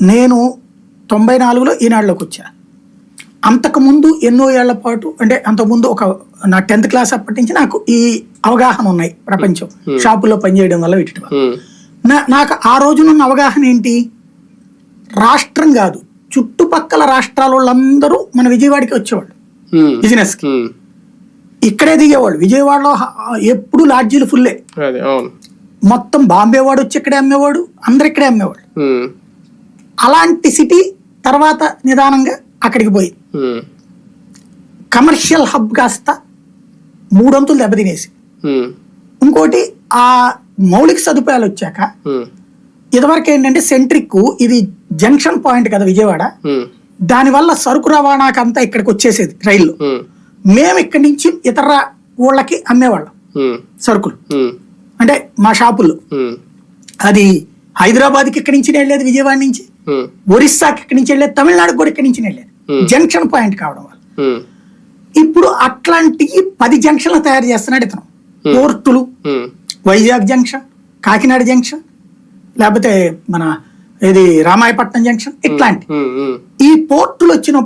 నేను తొంభై నాలుగులో ఈనాడులోకి వచ్చా అంతకుముందు ఎన్నో ఏళ్ళ పాటు అంటే అంతకుముందు ఒక నా టెన్త్ క్లాస్ అప్పటి నుంచి నాకు ఈ అవగాహన ఉన్నాయి ప్రపంచం. షాపుల్లో పనిచేయడం వల్ల వీటి నా- నాకు ఆ రోజునున్న అవగాహన ఏంటి? రాష్ట్రం కాదు చుట్టుపక్కల రాష్ట్రాల వాళ్ళందరూ మన విజయవాడకి వచ్చేవాళ్ళు. బిజినెస్కి ఇక్కడే దిగేవాళ్ళు. విజయవాడలో ఎప్పుడు లాడ్జీలు ఫుల్లే. మొత్తం బాంబే వాడు వచ్చి ఇక్కడే అమ్మేవాడు అందరు ఇక్కడే అమ్మేవాడు అలాంటి సిటీ తర్వాత నిదానంగా అక్కడికి పోయి కమర్షియల్ హబ్ కాస్త మూడొంతులు దెబ్బతినేసి. ఇంకోటి ఆ మౌలిక సదుపాయాలు వచ్చాక ఇదివరకు ఏంటంటే సెంట్రిక్ ఇది జంక్షన్ పాయింట్ కదా విజయవాడ. దానివల్ల సరుకు రవాణాకి అంతా ఇక్కడికి వచ్చేసేది రైళ్ళు మేము ఇక్కడి నుంచి ఇతర ఊళ్ళకి అమ్మేవాళ్ళం సరుకులు. అంటే మా షాపుల్లో. ఉమ్, అది హైదరాబాద్కి ఇక్కడి నుంచి వెళ్ళేది విజయవాడ నుంచి. ఒరిస్సాకి ఇక్కడి నుంచి వెళ్ళేది తమిళనాడుకి కూడా ఇక్కడి నుంచి వెళ్ళేది Hmm. జంక్షన్ పాయింట్ కావడం వల్ల. ఉమ్, ఇప్పుడు అట్లాంటి పది జంక్షన్లు తయారు చేస్తున్నాడు ఇతను. పోర్టులు వైజాగ్ జంక్షన్ కాకినాడ జంక్షన్ లేకపోతే మన ఇది రామాయపట్నం జంక్షన్ ఇట్లాంటి. ఈ పోర్టులు వచ్చిన